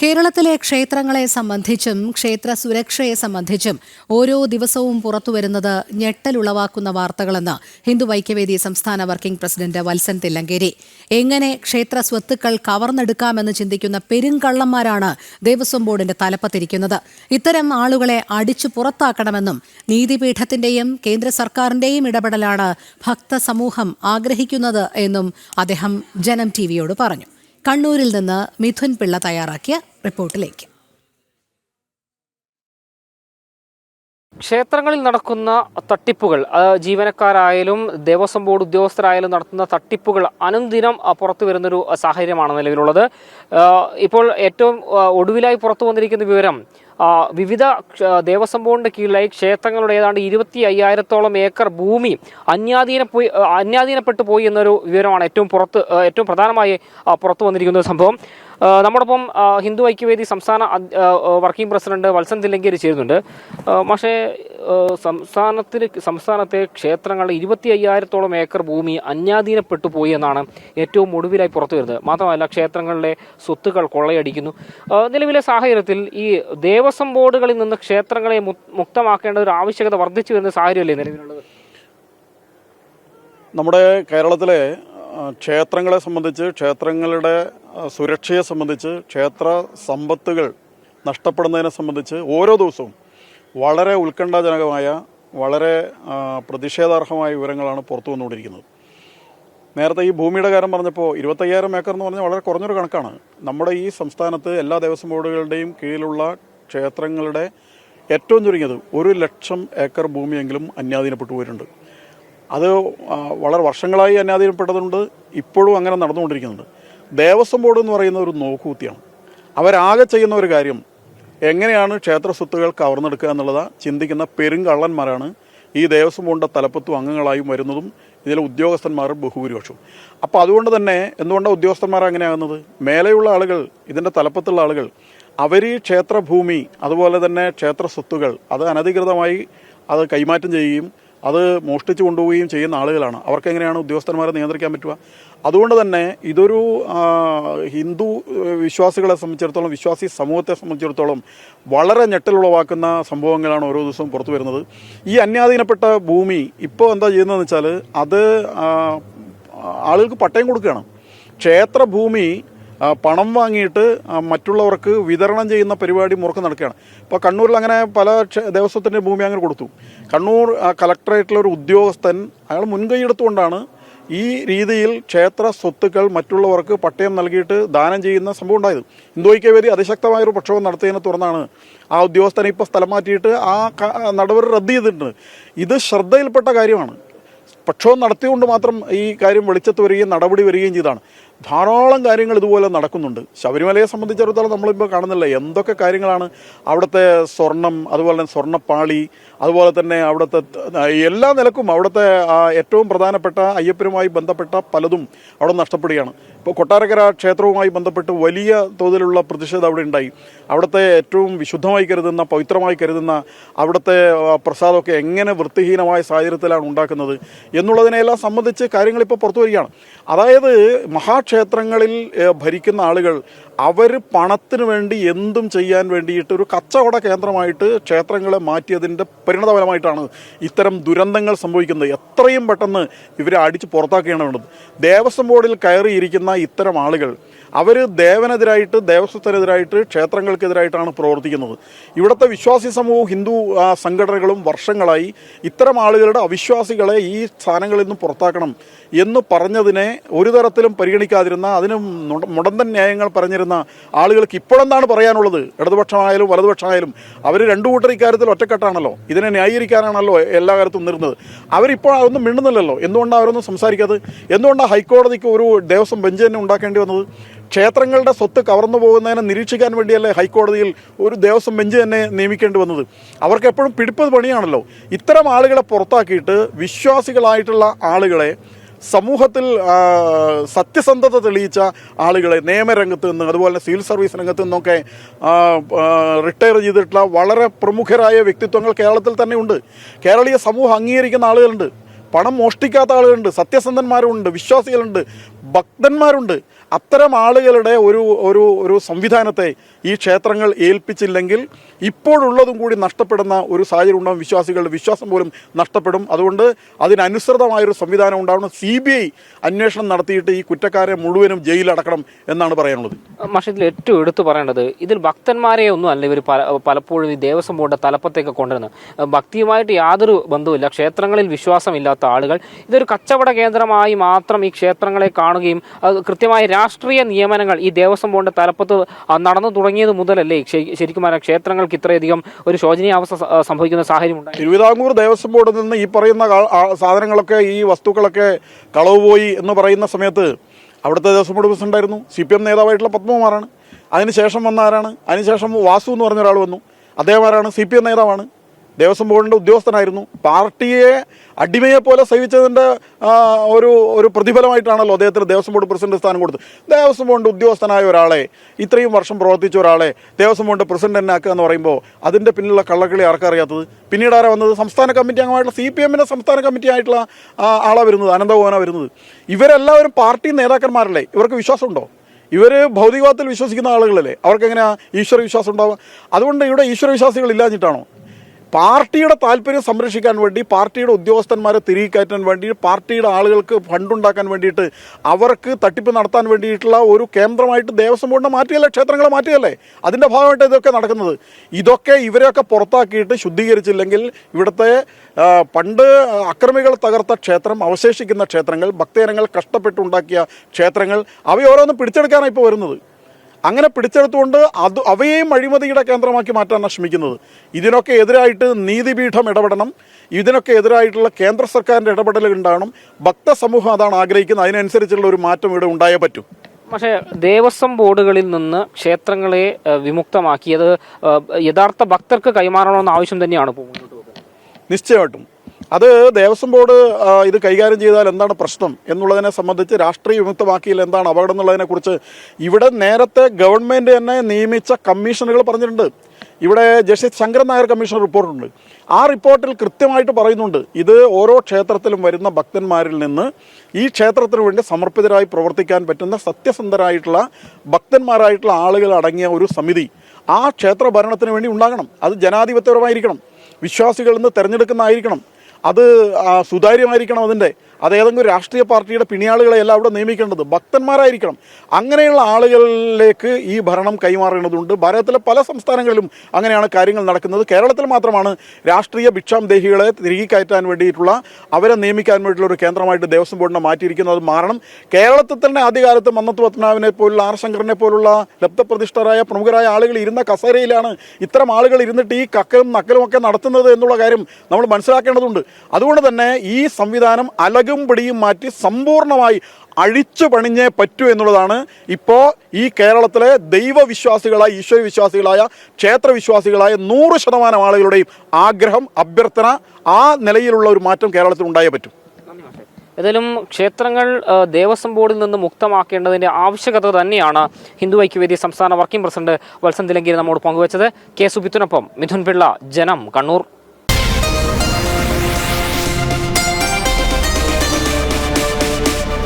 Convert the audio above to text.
കേരളത്തിലെ ക്ഷേത്രങ്ങളെ സംബന്ധിച്ചും ക്ഷേത്ര സുരക്ഷയെ സംബന്ധിച്ചും ഓരോ ദിവസവും പുറത്തുവരുന്നത് ഞെട്ടലുളവാക്കുന്ന വാർത്തകളെന്ന് ഹിന്ദു ഐക്യവേദി സംസ്ഥാന വർക്കിംഗ് പ്രസിഡന്റ് വത്സൻ തില്ലങ്കേരി. എങ്ങനെ ക്ഷേത്ര സ്വത്തുക്കൾ കവർന്നെടുക്കാമെന്ന് ചിന്തിക്കുന്ന പെരുങ്കള്ളന്മാരാണ് ദേവസ്വം ബോർഡിന്റെ തലപ്പത്തിരിക്കുന്നത്. ഇത്തരം ആളുകളെ അടിച്ചു പുറത്താക്കണമെന്നും നീതിപീഠത്തിന്റെയും കേന്ദ്ര സർക്കാരിന്റെയും ഇടപെടലാണ് ഭക്തസമൂഹം ആഗ്രഹിക്കുന്നത് എന്നും അദ്ദേഹം ജനം ടിവിയോട് പറഞ്ഞു. കണ്ണൂരിൽ നിന്ന് മിഥുൻ പിള്ള തയ്യാറാക്കിയ റിപ്പോർട്ടിലേക്ക്. ക്ഷേത്രങ്ങളിൽ നടക്കുന്ന തട്ടിപ്പുകൾ ജീവനക്കാരായാലും ദേവസ്വം ബോർഡ് ഉദ്യോഗസ്ഥരായാലും നടത്തുന്ന തട്ടിപ്പുകൾ അനുദിനം പുറത്തു വരുന്നൊരു സാഹചര്യമാണ് നിലവിലുള്ളത്. ഇപ്പോൾ ഏറ്റവും ഒടുവിലായി പുറത്തു വന്നിരിക്കുന്ന വിവരം വിവിധ ദേവസ്വം ബോർഡിന്റെ കീഴിലായി ക്ഷേത്രങ്ങളുടെ ഏതാണ്ട് ഇരുപത്തി അയ്യായിരത്തോളം ഏക്കർ ഭൂമി അന്യാധീന പോയി അന്യാധീനപ്പെട്ടു പോയി എന്നൊരു വിവരമാണ് ഏറ്റവും പുറത്ത് ഏറ്റവും പ്രധാനമായി പുറത്തു വന്നിരിക്കുന്ന സംഭവം. നമ്മോടൊപ്പം ഹിന്ദു ഐക്യവേദി സംസ്ഥാന വർക്കിംഗ് പ്രസിഡന്റ് വത്സൻ തില്ലങ്കേരി ചേരുന്നുണ്ട്. പക്ഷേ സംസ്ഥാനത്തിൽ സംസ്ഥാനത്തെ ക്ഷേത്രങ്ങളുടെ ഇരുപത്തി അയ്യായിരത്തോളം ഏക്കർ ഭൂമി അന്യാധീനപ്പെട്ടു പോയി എന്നാണ് ഏറ്റവും ഒടുവിലായി പുറത്തു വരുന്നത്. മാത്രമല്ല ക്ഷേത്രങ്ങളിലെ സ്വത്തുക്കൾ കൊള്ളയടിക്കുന്നു. നിലവിലെ സാഹചര്യത്തിൽ ഈ ദേവസ്വം ബോർഡുകളിൽ നിന്ന് ക്ഷേത്രങ്ങളെ മുക്തമാക്കേണ്ട ഒരു ആവശ്യകത വർദ്ധിച്ചു വരുന്ന സാഹചര്യമല്ലേ നിലവിലുള്ളത്? നമ്മുടെ കേരളത്തിലെ ക്ഷേത്രങ്ങളെ സംബന്ധിച്ച് ക്ഷേത്രങ്ങളുടെ സുരക്ഷയെ സംബന്ധിച്ച് ക്ഷേത്ര സമ്പത്തുകൾ നഷ്ടപ്പെടുന്നതിനെ സംബന്ധിച്ച് ഓരോ ദിവസവും വളരെ ഉത്കണ്ഠാജനകമായ വളരെ പ്രതിഷേധാർഹമായ വിവരങ്ങളാണ് പുറത്തു വന്നുകൊണ്ടിരിക്കുന്നത്. നേരത്തെ ഈ ഭൂമിയുടെ കാര്യം പറഞ്ഞപ്പോൾ ഇരുപത്തയ്യായിരം ഏക്കർ എന്ന് പറഞ്ഞാൽ വളരെ കുറഞ്ഞൊരു കണക്കാണ്. നമ്മുടെ ഈ സംസ്ഥാനത്ത് എല്ലാ ദേവസ്വം ബോർഡുകളുടെയും കീഴിലുള്ള ക്ഷേത്രങ്ങളുടെ ഏറ്റവും ചുരുങ്ങിയത് ഒരു ലക്ഷം ഏക്കർ ഭൂമിയെങ്കിലും അന്യാധീനപ്പെട്ടു പോയിട്ടുണ്ട്. അത് വളരെ വർഷങ്ങളായി അന്യാധീനപ്പെട്ടതുണ്ട് ഇപ്പോഴും അങ്ങനെ നടന്നുകൊണ്ടിരിക്കുന്നുണ്ട്. ദേവസ്വം ബോർഡ് എന്ന് പറയുന്ന ഒരു നോക്കുകുത്തിയാണ്. അവരാകെ ചെയ്യുന്ന ഒരു കാര്യം എങ്ങനെയാണ് ക്ഷേത്ര സ്വത്തുകൾ കവർന്നെടുക്കുക എന്നുള്ളത് ചിന്തിക്കുന്ന പെരുങ്കള്ളന്മാരാണ് ഈ ദേവസ്വം ബോർഡിന്റെ തലപ്പത്തും അംഗങ്ങളായും വരുന്നതും ഇതിലെ ഉദ്യോഗസ്ഥന്മാർ ബഹുഭൂരിപക്ഷവും അപ്പോൾ അതുകൊണ്ട് തന്നെ എന്തുകൊണ്ടാണ് ഉദ്യോഗസ്ഥന്മാർ അങ്ങനെയാകുന്നത്? മേലെയുള്ള ആളുകൾ ഇതിന്റെ തലപ്പത്തുള്ള ആളുകൾ അവർ ഈ ക്ഷേത്രഭൂമി അതുപോലെ തന്നെ ക്ഷേത്ര സ്വത്തുകൾ അത് അനധികൃതമായി അത് കൈമാറ്റം ചെയ്യുകയും അത് മോഷ്ടിച്ചു കൊണ്ടുപോവുകയും ചെയ്യുന്ന ആളുകളാണ്. അവർക്ക് എങ്ങനെയാണ് ഉദ്യോഗസ്ഥന്മാരെ നിയന്ത്രിക്കാൻ പറ്റുക? അതുകൊണ്ട് തന്നെ ഇതൊരു ഹിന്ദു വിശ്വാസികളെ സംബന്ധിച്ചിടത്തോളം വിശ്വാസി സമൂഹത്തെ സംബന്ധിച്ചിടത്തോളം വളരെ ഞെട്ടലുളവാക്കുന്ന സംഭവങ്ങളാണ് ഓരോ ദിവസവും പുറത്തു വരുന്നത്. ഈ അന്യാധീനപ്പെട്ട ഭൂമി ഇപ്പോൾ എന്താ ചെയ്യുന്നതെന്ന് വെച്ചാൽ അത് ആളുകൾക്ക് പട്ടയം കൊടുക്കുകയാണ്. ക്ഷേത്രഭൂമി പണം വാങ്ങിയിട്ട് മറ്റുള്ളവർക്ക് വിതരണം ചെയ്യുന്ന പരിപാടി മുറക്ക് നടക്കുകയാണ്. ഇപ്പോൾ കണ്ണൂരിൽ അങ്ങനെ പല ദേവസ്വത്തിന്റെ ഭൂമി അങ്ങനെ കൊടുത്തു. കണ്ണൂർ കലക്ടറേറ്റിലെ ഒരു ഉദ്യോഗസ്ഥൻ അയാൾ മുൻകൈയ്യെടുത്തുകൊണ്ടാണ് ഈ രീതിയിൽ ക്ഷേത്ര സ്വത്തുക്കൾ മറ്റുള്ളവർക്ക് പട്ടയം നൽകിയിട്ട് ദാനം ചെയ്യുന്ന സംഭവം ഉണ്ടായത്. ഹിന്ദു ഐക്യവേദി അതിശക്തമായൊരു പ്രക്ഷോഭം നടത്തിയതിനെ തുടർന്നാണ് ആ ഉദ്യോഗസ്ഥനെ ഇപ്പോൾ സ്ഥലം മാറ്റിയിട്ട് ആ നടപടി റദ്ദ് ചെയ്തിട്ടുണ്ട്. ഇത് ശ്രദ്ധയിൽപ്പെട്ട കാര്യമാണ്. പ്രക്ഷോഭം നടത്തിയുകൊണ്ട് മാത്രം ഈ കാര്യം വെളിച്ചത്ത് വരികയും നടപടി വരികയും ചെയ്താണ്. ധാരാളം കാര്യങ്ങൾ ഇതുപോലെ നടക്കുന്നുണ്ട്. ശബരിമലയെ സംബന്ധിച്ചിടത്തോളം നമ്മളിപ്പോൾ കാണുന്നില്ല. എന്തൊക്കെ കാര്യങ്ങളാണ് അവിടുത്തെ സ്വർണം അതുപോലെ തന്നെ സ്വർണപ്പാളി അതുപോലെ തന്നെ അവിടുത്തെ എല്ലാ നിലക്കും അവിടുത്തെ ഏറ്റവും പ്രധാനപ്പെട്ട അയ്യപ്പനുമായി ബന്ധപ്പെട്ട പലതും അവിടെ നഷ്ടപ്പെടുകയാണ്. ഇപ്പോൾ കൊട്ടാരക്കര ക്ഷേത്രവുമായി ബന്ധപ്പെട്ട് വലിയ തോതിലുള്ള പ്രതിഷേധം അവിടെ ഉണ്ടായി. അവിടുത്തെ ഏറ്റവും വിശുദ്ധമായി കരുതുന്ന പവിത്രമായി കരുതുന്ന അവിടുത്തെ പ്രസാദമൊക്കെ എങ്ങനെ വൃത്തിഹീനമായ സാഹചര്യത്തിലാണ് ഉണ്ടാക്കുന്നത് എന്നുള്ളതിനെല്ലാം സംബന്ധിച്ച് കാര്യങ്ങൾ ഇപ്പോൾ പുറത്തു വരികയാണ്. അതായത് മഹാക്ഷേത്രങ്ങളിൽ ഭരിക്കുന്ന ആളുകൾ അവർ പണത്തിന് വേണ്ടി എന്തും ചെയ്യാൻ വേണ്ടിയിട്ട് ഒരു കച്ചവട കേന്ദ്രമായിട്ട് ക്ഷേത്രങ്ങളെ മാറ്റിയതിന്റെ പരിണതഫലമായിട്ടാണ് ഇത്തരം ദുരന്തങ്ങൾ സംഭവിക്കുന്നത്. എത്രയും പെട്ടെന്ന് ഇവരെ അടിച്ച് പുറത്താക്കുകയാണ് വേണ്ടത്. ദേവസ്വം ബോർഡിൽ കയറിയിരിക്കുന്ന ഇത്തരം ആളുകൾ അവർ ദേവനെതിരായിട്ട് ദേവസ്വത്തിനെതിരായിട്ട് ക്ഷേത്രങ്ങൾക്കെതിരായിട്ടാണ് പ്രവർത്തിക്കുന്നത്. ഇവിടുത്തെ വിശ്വാസി സമൂഹവും ഹിന്ദു സംഘടനകളും വർഷങ്ങളായി ഇത്തരം ആളുകളുടെ അവിശ്വാസികളെ ഈ സ്ഥാനങ്ങളിൽ നിന്ന് പുറത്താക്കണം എന്ന് പറഞ്ഞതിനെ ഒരു തരത്തിലും പരിഗണിക്കാതിരുന്ന അതിന് മുടന്തൻ ന്യായങ്ങൾ പറഞ്ഞിരുന്ന ആളുകൾക്ക് ഇപ്പോഴെന്താണ് പറയാനുള്ളത്? ഇടതുപക്ഷമായാലും വലതുപക്ഷമായാലും അവർ രണ്ടു കൂട്ടർ ഇക്കാര്യത്തിൽ ഒറ്റക്കെട്ടാണല്ലോ. ഇതിനെ ന്യായീകരിക്കാനാണല്ലോ എല്ലാ കാര്യത്തും നിന്നിരുന്നത്. അവരിപ്പോൾ അതൊന്നും മിണ്ടുന്നില്ലല്ലോ. എന്തുകൊണ്ടാണ് അവരൊന്നും സംസാരിക്കാത്തത്? എന്തുകൊണ്ടാണ് ഹൈക്കോടതിക്ക് ഒരു ദേവസ്വം ബെഞ്ച് തന്നെ ഉണ്ടാക്കേണ്ടി വന്നത്? ക്ഷേത്രങ്ങളുടെ സ്വത്ത് കവർന്നു പോകുന്നതിനെ നിരീക്ഷിക്കാൻ വേണ്ടിയല്ലേ ഹൈക്കോടതിയിൽ ഒരു ദേവസ്വം ബെഞ്ച് തന്നെ നിയമിക്കേണ്ടി വന്നത്? അവർക്ക് എപ്പോഴും പിടിപ്പത് പണിയാണല്ലോ. ഇത്തരം ആളുകളെ പുറത്താക്കിയിട്ട് വിശ്വാസികളായിട്ടുള്ള ആളുകളെ സമൂഹത്തിൽ സത്യസന്ധത തെളിയിച്ച ആളുകളെ നിയമരംഗത്ത് നിന്ന് അതുപോലെ സിവിൽ സർവീസ് രംഗത്ത് നിന്നൊക്കെ റിട്ടയർ ചെയ്തിട്ടുള്ള വളരെ പ്രമുഖരായ വ്യക്തിത്വങ്ങൾ കേരളത്തിൽ തന്നെ ഉണ്ട്. കേരളീയ സമൂഹം അംഗീകരിക്കുന്ന ആളുകളുണ്ട്. പണം മോഷ്ടിക്കാത്ത ആളുകളുണ്ട്. സത്യസന്ധന്മാരുണ്ട്. വിശ്വാസികളുണ്ട്. ഭക്തന്മാരുണ്ട്. അത്തരം ആളുകളുടെ ഒരു ഒരു ഒരു സംവിധാനത്തെ ഈ ക്ഷേത്രങ്ങൾ ഏൽപ്പിച്ചില്ലെങ്കിൽ ഇപ്പോഴുള്ളതും കൂടി നഷ്ടപ്പെടുന്ന ഒരു സാഹചര്യം ഉണ്ടാകും വിശ്വാസികളുടെ വിശ്വാസം പോലും നഷ്ടപ്പെടും. അതുകൊണ്ട് അതിനനുസൃതമായൊരു സംവിധാനം ഉണ്ടാവണം. സി ബി ഐ അന്വേഷണം നടത്തിയിട്ട് ഈ കുറ്റക്കാരെ മുഴുവനും ജയിലടക്കണം എന്നാണ് പറയാനുള്ളത്. ഇതിൽ ഏറ്റവും എടുത്തു പറയേണ്ടത് ഇതിൽ ഭക്തന്മാരെ ഒന്നും അല്ല ഇവർ പലപ്പോഴും ഈ ദേവസ്വം ബോർഡിന്റെ തലപ്പത്തേക്ക് കൊണ്ടുവരുന്നത്. ഭക്തിയുമായിട്ട് യാതൊരു ബന്ധവുമില്ല. ക്ഷേത്രങ്ങളിൽ വിശ്വാസമില്ലാത്ത ആളുകൾ. ഇതൊരു കച്ചവട കേന്ദ്രമായി മാത്രം ഈ ക്ഷേത്രങ്ങളെ കാണുകയും കൃത്യമായ രാഷ്ട്രീയ നിയമനങ്ങൾ ഈ ദേവസ്വം ബോർഡ് തലപ്പത്ത് നടന്നു തുടങ്ങിയത് മുതലല്ലേ? ശരി- ശരിക്കും ക്ഷേത്രങ്ങൾക്ക് ഇത്രയധികം ഒരു ശോചനീയാവസ്ഥ സംഭവിക്കുന്ന സാഹചര്യം ഉണ്ടായി. തിരുവിതാംകൂർ ദേവസ്വം ബോർഡിൽ നിന്ന് ഈ പറയുന്ന സാധനങ്ങളൊക്കെ ഈ വസ്തുക്കളൊക്കെ കളവ് പോയി എന്ന് പറയുന്ന സമയത്ത് അവിടുത്തെ ദേവസ്വം ബോർഡ് പ്രസിഡന്റ് ആയിരുന്നു. സി പി എം നേതാവായിട്ടുള്ള പത്മകുമാറാണ്. അതിനുശേഷം വന്ന ആരാണ്? അതിനുശേഷം വാസു എന്ന് പറഞ്ഞ ഒരാൾ വന്നു. അദ്ദേഹം ആരാണ്? സി പി എം നേതാവാണ്. ദേവസ്വം ബോർഡിന്റെ ഉദ്യോഗസ്ഥനായിരുന്നു. പാർട്ടിയെ അടിമയെ പോലെ സേവിച്ചതിന്റെ ഒരു ഒരു പ്രതിഫലമായിട്ടാണല്ലോ അദ്ദേഹത്തിന് ദേവസ്വം ബോർഡ് പ്രസിഡന്റ് സ്ഥാനം കൊടുത്തത്. ദേവസ്വം ബോർഡിന്റെ ഉദ്യോഗസ്ഥനായ ഒരാളെ ഇത്രയും വർഷം പ്രവർത്തിച്ച ഒരാളെ ദേവസ്വം ബോർഡ് പ്രസിഡന്റ് തന്നെ ആക്കുക എന്ന് പറയുമ്പോൾ അതിന്റെ പിന്നിലുള്ള കള്ളക്കളി ആർക്കറിയാത്തത് പിന്നീട് ആരാ വന്നത്? സംസ്ഥാന കമ്മിറ്റി അംഗമായിട്ടുള്ള സി പി എമ്മിന്റെ സംസ്ഥാന കമ്മിറ്റി ആയിട്ടുള്ള ആളാണ് ആളാ വരുന്നത് അനന്തഭവന വരുന്നത്. ഇവരെല്ലാവരും പാർട്ടി നേതാക്കന്മാരല്ലേ? ഇവർക്ക് വിശ്വാസമുണ്ടോ? ഇവർ ഭൗതികവാദത്തിൽ വിശ്വസിക്കുന്ന ആളുകളല്ലേ? അവർക്ക് എങ്ങനെയാണ് ഈശ്വര വിശ്വാസം ഉണ്ടാവുക? അതുകൊണ്ട് ഇവിടെ ഈശ്വര വിശ്വാസികൾ ഇല്ലാഞ്ഞിട്ടാണോ? പാർട്ടിയുടെ താല്പര്യം സംരക്ഷിക്കാൻ വേണ്ടി പാർട്ടിയുടെ ഉദ്യോഗസ്ഥന്മാരെ തിരികെ കയറ്റാൻ വേണ്ടി പാർട്ടിയുടെ ആളുകൾക്ക് ഫണ്ടുണ്ടാക്കാൻ വേണ്ടിയിട്ട് അവർക്ക് തട്ടിപ്പ് നടത്താൻ വേണ്ടിയിട്ടുള്ള ഒരു കേന്ദ്രമായിട്ട് ദേവസ്വം ബോർഡിനെ മാറ്റിയല്ലേ ക്ഷേത്രങ്ങളെ മാറ്റിയല്ലേ? അതിന്റെ ഭാഗമായിട്ട് ഇതൊക്കെ നടക്കുന്നത്. ഇതൊക്കെ ഇവരെയൊക്കെ പുറത്താക്കിയിട്ട് ശുദ്ധീകരിച്ചില്ലെങ്കിൽ ഇവിടുത്തെ പണ്ട് അക്രമികൾ തകർത്ത ക്ഷേത്രം അവശേഷിക്കുന്ന ക്ഷേത്രങ്ങൾ ഭക്തജനങ്ങൾ കഷ്ടപ്പെട്ടുണ്ടാക്കിയ ക്ഷേത്രങ്ങൾ അവയോരോന്നും പിടിച്ചെടുക്കാനാണ് ഇപ്പോൾ വരുന്നത്. അങ്ങനെ പിടിച്ചെടുത്തുകൊണ്ട് അത് അവയെയും അഴിമതിയുടെ കേന്ദ്രമാക്കി മാറ്റാനാണ് ശ്രമിക്കുന്നത്. ഇതിനൊക്കെ എതിരായിട്ട് നീതിപീഠം ഇടപെടണം. ഇതിനൊക്കെ എതിരായിട്ടുള്ള കേന്ദ്ര സർക്കാരിന്റെ ഇടപെടൽ ഉണ്ടാകണം. ഭക്തസമൂഹം അതാണ് ആഗ്രഹിക്കുന്നത്. അതിനനുസരിച്ചുള്ള ഒരു മാറ്റം ഇവിടെ ഉണ്ടായേ പറ്റൂ. പക്ഷേ ദേവസ്വം ബോർഡുകളിൽ നിന്ന് ക്ഷേത്രങ്ങളെ വിമുക്തമാക്കിയത് യഥാർത്ഥ ഭക്തർക്ക് കൈമാറണമെന്ന ആവശ്യം തന്നെയാണ് പോകുന്നത്. നിശ്ചയമായിട്ടും. അത് ദേവസ്വം ബോർഡ് ഇത് കൈകാര്യം ചെയ്താൽ എന്താണ് പ്രശ്നം എന്നുള്ളതിനെ സംബന്ധിച്ച് രാഷ്ട്രീയ വിമുക്തമാക്കിയാൽ എന്താണ് അപകടം എന്നുള്ളതിനെ കുറിച്ച് ഇവിടെ നേരത്തെ ഗവൺമെന്റ് തന്നെ നിയമിച്ച കമ്മീഷനുകൾ പറഞ്ഞിട്ടുണ്ട്. ഇവിടെ ജസ്റ്റിസ് ശങ്കരൻ നായർ കമ്മീഷൻ റിപ്പോർട്ടുണ്ട്. ആ റിപ്പോർട്ടിൽ കൃത്യമായിട്ട് പറയുന്നുണ്ട്. ഇത് ഓരോ ക്ഷേത്രത്തിലും വരുന്ന ഭക്തന്മാരിൽ നിന്ന് ഈ ക്ഷേത്രത്തിന് വേണ്ടി സമർപ്പിതരായി പ്രവർത്തിക്കാൻ പറ്റുന്ന സത്യസന്ധരായിട്ടുള്ള ഭക്തന്മാരായിട്ടുള്ള ആളുകൾ അടങ്ങിയ ഒരു സമിതി ആ ക്ഷേത്ര ഭരണത്തിന് വേണ്ടി ഉണ്ടാകണം. അത് ജനാധിപത്യപരമായിരിക്കണം. വിശ്വാസികളിൽ നിന്ന് തിരഞ്ഞെടുക്കുന്നതായിരിക്കണം. അത് സുതാര്യമായിരിക്കണം അതിന്റെ. അത് ഏതെങ്കിലും രാഷ്ട്രീയ പാർട്ടിയുടെ പിണിയാളുകളെയല്ല അവിടെ നിയമിക്കേണ്ടത് ഭക്തന്മാരായിരിക്കണം. അങ്ങനെയുള്ള ആളുകളിലേക്ക് ഈ ഭരണം കൈമാറേണ്ടതുണ്ട്. ഭാരതത്തിലെ പല സംസ്ഥാനങ്ങളിലും അങ്ങനെയാണ് കാര്യങ്ങൾ നടക്കുന്നത്. കേരളത്തിൽ മാത്രമാണ് രാഷ്ട്രീയ ഭിക്ഷാംദേഹികളെ തിരികെ കയറ്റാൻ വേണ്ടിയിട്ടുള്ള അവരെ നിയമിക്കാൻ വേണ്ടിയിട്ടുള്ള ഒരു കേന്ദ്രമായിട്ട് ദേവസ്വം ബോർഡിനെ മാറ്റിയിരിക്കുന്നത് അത് മാറണം. കേരളത്തിൽ തന്നെ ആദ്യകാലത്ത് മന്നത്ത് പത്മനാഭനെ പോലുള്ള ആർ ശങ്കറിനെ പോലുള്ള ലബ്ധപ്രതിഷ്ഠരായ പ്രമുഖരായ ആളുകൾ ഇരുന്ന കസേരയിലാണ് ഇത്തരം ആളുകൾ ഇരുന്നിട്ട് ഈ കക്കലും നക്കലും ഒക്കെ നടത്തുന്നത് എന്നുള്ള കാര്യം നമ്മൾ മനസ്സിലാക്കേണ്ടതുണ്ട്. അതുകൊണ്ട് തന്നെ ഈ സംവിധാനം അലകും പിടിയും മാറ്റി സമ്പൂർണമായി അഴിച്ചു പണിഞ്ഞേ പറ്റൂ എന്നുള്ളതാണ് ഇപ്പോൾ ഈ കേരളത്തിലെ ദൈവവിശ്വാസികളായ ഈശ്വര വിശ്വാസികളായ ക്ഷേത്രവിശ്വാസികളായ നൂറ് ശതമാനം ആളുകളുടെയും ആഗ്രഹം അഭ്യർത്ഥന ആ നിലയിലുള്ള ഒരു മാറ്റം കേരളത്തിൽ ഉണ്ടായേ പറ്റൂ. ഏതായാലും ക്ഷേത്രങ്ങൾ ദേവസ്വം ബോർഡിൽ നിന്ന് മുക്തമാക്കേണ്ടതിന്റെ ആവശ്യകത തന്നെയാണ് ഹിന്ദു ഐക്യവേദി സംസ്ഥാന വർക്കിംഗ് പ്രസിഡന്റ് വത്സൻ തിലങ്കേരി നമ്മോട് പങ്കുവച്ചത്. കെ സുബിത്തിനൊപ്പം മിഥുൻ പിള്ള ജനം കണ്ണൂർ.